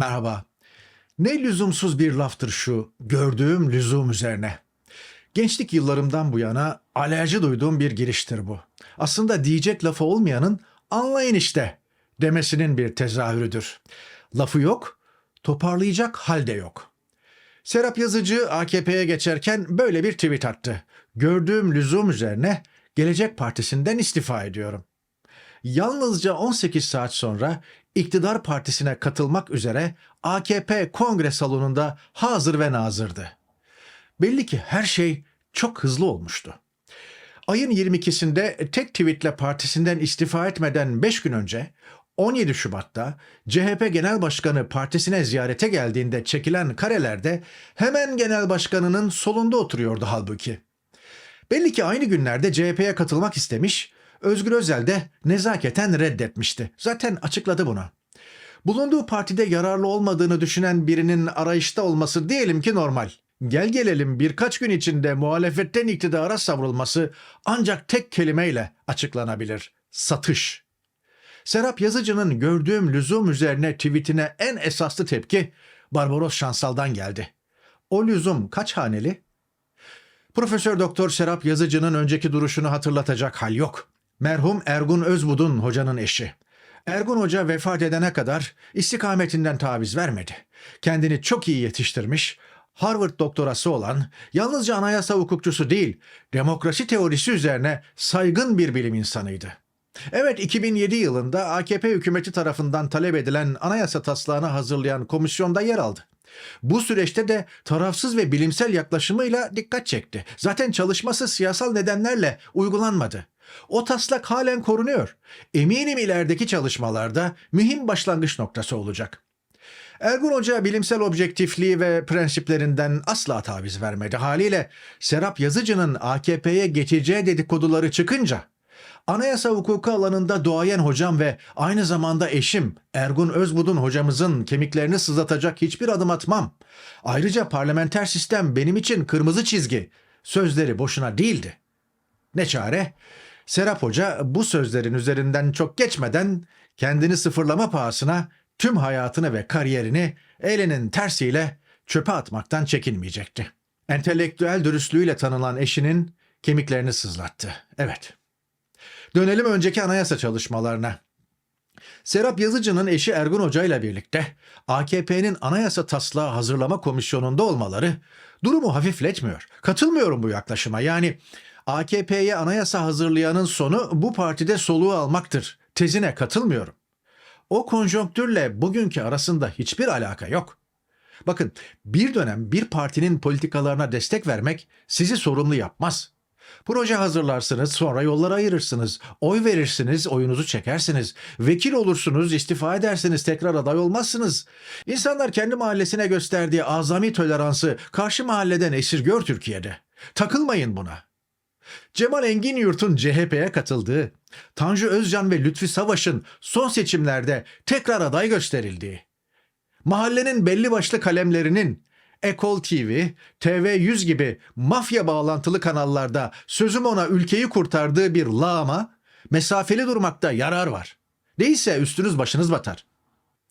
Merhaba. Ne lüzumsuz bir laftır şu gördüğüm lüzum üzerine. Gençlik yıllarımdan bu yana alerji duyduğum bir giriştir bu. Aslında diyecek lafı olmayanın anlayın işte demesinin bir tezahürüdür. Lafı yok, toparlayacak halde yok. Serap Yazıcı AKP'ye geçerken böyle bir tweet attı. Gördüğüm lüzum üzerine Gelecek Partisi'nden istifa ediyorum. Yalnızca 18 saat sonra iktidar partisine katılmak üzere AKP kongre salonunda hazır ve nazırdı. Belli ki her şey çok hızlı olmuştu. Ayın 22'sinde tek tweetle partisinden istifa etmeden 5 gün önce 17 Şubat'ta CHP Genel Başkanı partisine ziyarete geldiğinde çekilen karelerde hemen genel başkanının solunda oturuyordu halbuki. Belli ki aynı günlerde CHP'ye katılmak istemiş, Özgür Özel de nezaketen reddetmişti. Zaten açıkladı bunu. Bulunduğu partide yararlı olmadığını düşünen birinin arayışta olması diyelim ki normal. Gel gelelim birkaç gün içinde muhalefetten iktidara savrulması ancak tek kelimeyle açıklanabilir. Satış. Serap Yazıcı'nın gördüğüm lüzum üzerine tweetine en esaslı tepki Barbaros Şansal'dan geldi. O lüzum kaç haneli? Profesör Doktor Serap Yazıcı'nın önceki duruşunu hatırlatacak hal yok. Merhum Ergun Özbudun hocanın eşi. Ergun Hoca vefat edene kadar istikametinden taviz vermedi. Kendini çok iyi yetiştirmiş, Harvard doktorası olan, yalnızca anayasa hukukçusu değil, demokrasi teorisi üzerine saygın bir bilim insanıydı. Evet 2007 yılında AKP hükümeti tarafından talep edilen anayasa taslağını hazırlayan komisyonda yer aldı. Bu süreçte de tarafsız ve bilimsel yaklaşımıyla dikkat çekti. Zaten çalışması siyasal nedenlerle uygulanmadı. O taslak halen korunuyor. Eminim ilerideki çalışmalarda mühim başlangıç noktası olacak. Ergun Hoca bilimsel objektifliği ve prensiplerinden asla taviz vermedi. Haliyle Serap Yazıcı'nın AKP'ye geçeceği dedikoduları çıkınca Anayasa hukuku alanında doğayan hocam ve aynı zamanda eşim Ergun Özbudun hocamızın kemiklerini sızlatacak hiçbir adım atmam. Ayrıca parlamenter sistem benim için kırmızı çizgi. Sözleri boşuna değildi. Ne çare? Serap Hoca bu sözlerin üzerinden çok geçmeden kendini sıfırlama pahasına tüm hayatını ve kariyerini elinin tersiyle çöpe atmaktan çekinmeyecekti. Entelektüel dürüstlüğüyle tanınan eşinin kemiklerini sızlattı. Evet. Dönelim önceki anayasa çalışmalarına. Serap Yazıcı'nın eşi Ergun Hoca ile birlikte AKP'nin anayasa taslağı hazırlama komisyonunda olmaları durumu hafifletmiyor. Katılmıyorum bu yaklaşıma. Yani AKP'ye anayasa hazırlayanın sonu bu partide soluğu almaktır. Tezine katılmıyorum. O konjonktürle bugünkü arasında hiçbir alaka yok. Bakın bir dönem bir partinin politikalarına destek vermek sizi sorumlu yapmaz. Proje hazırlarsınız, sonra yollara ayırırsınız. Oy verirsiniz, oyunuzu çekersiniz. Vekil olursunuz, istifa edersiniz, tekrar aday olmazsınız. İnsanlar kendi mahallesine gösterdiği azami toleransı karşı mahalleden esirgör Türkiye'de. Takılmayın buna. Cemal Engin Yurt'un CHP'ye katıldığı, Tanju Özcan ve Lütfi Savaş'ın son seçimlerde tekrar aday gösterildiği, mahallenin belli başlı kalemlerinin Ekol TV, TV100 gibi mafya bağlantılı kanallarda sözüm ona ülkeyi kurtardığı bir lağma, mesafeli durmakta yarar var. Değilse üstünüz başınız batar.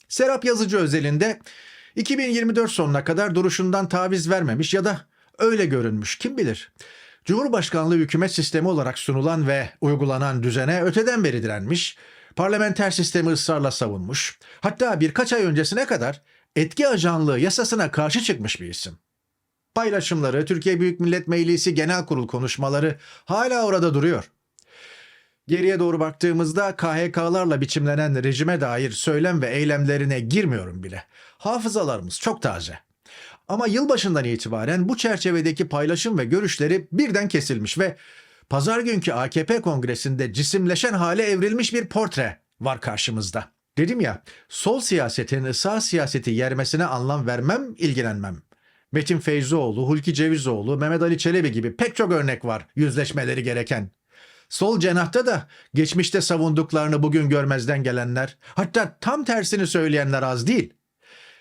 Serap Yazıcı özelinde 2024 sonuna kadar duruşundan taviz vermemiş ya da öyle görünmüş kim bilir. Cumhurbaşkanlığı hükümet sistemi olarak sunulan ve uygulanan düzene öteden beri direnmiş, parlamenter sistemi ısrarla savunmuş, hatta birkaç ay öncesine kadar etki ajanlığı yasasına karşı çıkmış bir isim. Paylaşımları, Türkiye Büyük Millet Meclisi Genel Kurul konuşmaları hala orada duruyor. Geriye doğru baktığımızda KHK'larla biçimlenen rejime dair söylem ve eylemlerine girmiyorum bile. Hafızalarımız çok taze. Ama yılbaşından itibaren bu çerçevedeki paylaşım ve görüşleri birden kesilmiş ve pazar günkü AKP kongresinde cisimleşen hale evrilmiş bir portre var karşımızda. Dedim ya, sol siyasetin sağ siyaseti yermesine anlam vermem, ilgilenmem. Metin Feyzoğlu, Hulki Cevizoğlu, Mehmet Ali Çelebi gibi pek çok örnek var yüzleşmeleri gereken. Sol cenahta da geçmişte savunduklarını bugün görmezden gelenler, hatta tam tersini söyleyenler az değil.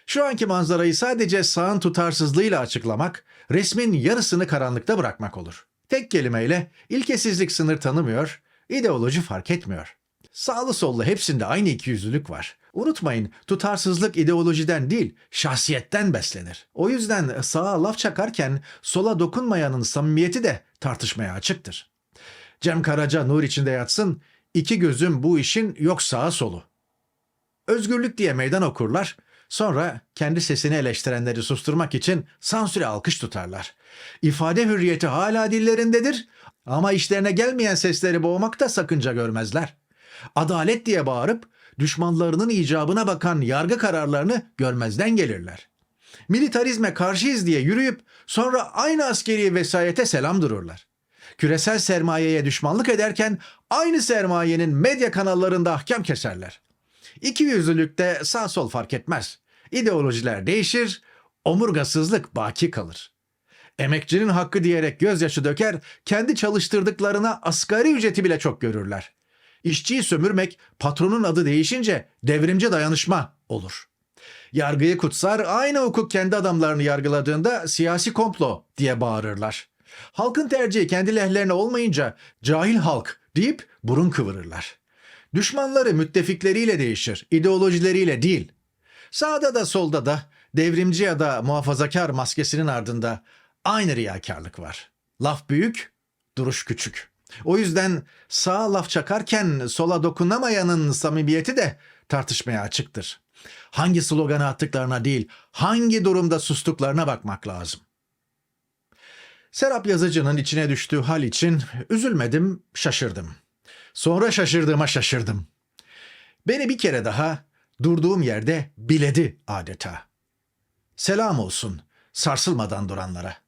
Şu anki manzarayı sadece sağın tutarsızlığıyla açıklamak, resmin yarısını karanlıkta bırakmak olur. Tek kelimeyle ilkesizlik sınır tanımıyor, ideoloji fark etmiyor. Sağlı sollu hepsinde aynı ikiyüzlülük var. Unutmayın tutarsızlık ideolojiden değil şahsiyetten beslenir. O yüzden sağa laf çakarken sola dokunmayanın samimiyeti de tartışmaya açıktır. Cem Karaca nur içinde yatsın, iki gözüm bu işin yok sağa solu. Özgürlük diye meydan okurlar, sonra kendi sesini eleştirenleri susturmak için sansüre alkış tutarlar. İfade hürriyeti hala dillerindedir ama işlerine gelmeyen sesleri boğmakta sakınca görmezler. Adalet diye bağırıp düşmanlarının icabına bakan yargı kararlarını görmezden gelirler. Militarizme karşıyız diye yürüyüp sonra aynı askeri vesayete selam dururlar. Küresel sermayeye düşmanlık ederken aynı sermayenin medya kanallarında ahkam keserler. İki yüzlülükte sağ sol fark etmez. İdeolojiler değişir, omurgasızlık baki kalır. Emekçinin hakkı diyerek gözyaşı döker, kendi çalıştırdıklarına asgari ücreti bile çok görürler. İşçiyi sömürmek patronun adı değişince devrimci dayanışma olur. Yargıyı kutsar, aynı hukuk kendi adamlarını yargıladığında siyasi komplo diye bağırırlar. Halkın tercihi kendi lehlerine olmayınca cahil halk deyip burun kıvırırlar. Düşmanları müttefikleriyle değişir, ideolojileriyle değil. Sağda da solda da devrimci ya da muhafazakar maskesinin ardında aynı riyakarlık var. Laf büyük, duruş küçük. O yüzden sağa laf çakarken sola dokunamayanın samimiyeti de tartışmaya açıktır. Hangi sloganı attıklarına değil, hangi durumda sustuklarına bakmak lazım. Serap Yazıcı'nın içine düştüğü hal için üzülmedim, şaşırdım. Sonra şaşırdığıma şaşırdım. Beni bir kere daha durduğum yerde biledi adeta. Selam olsun sarsılmadan duranlara.''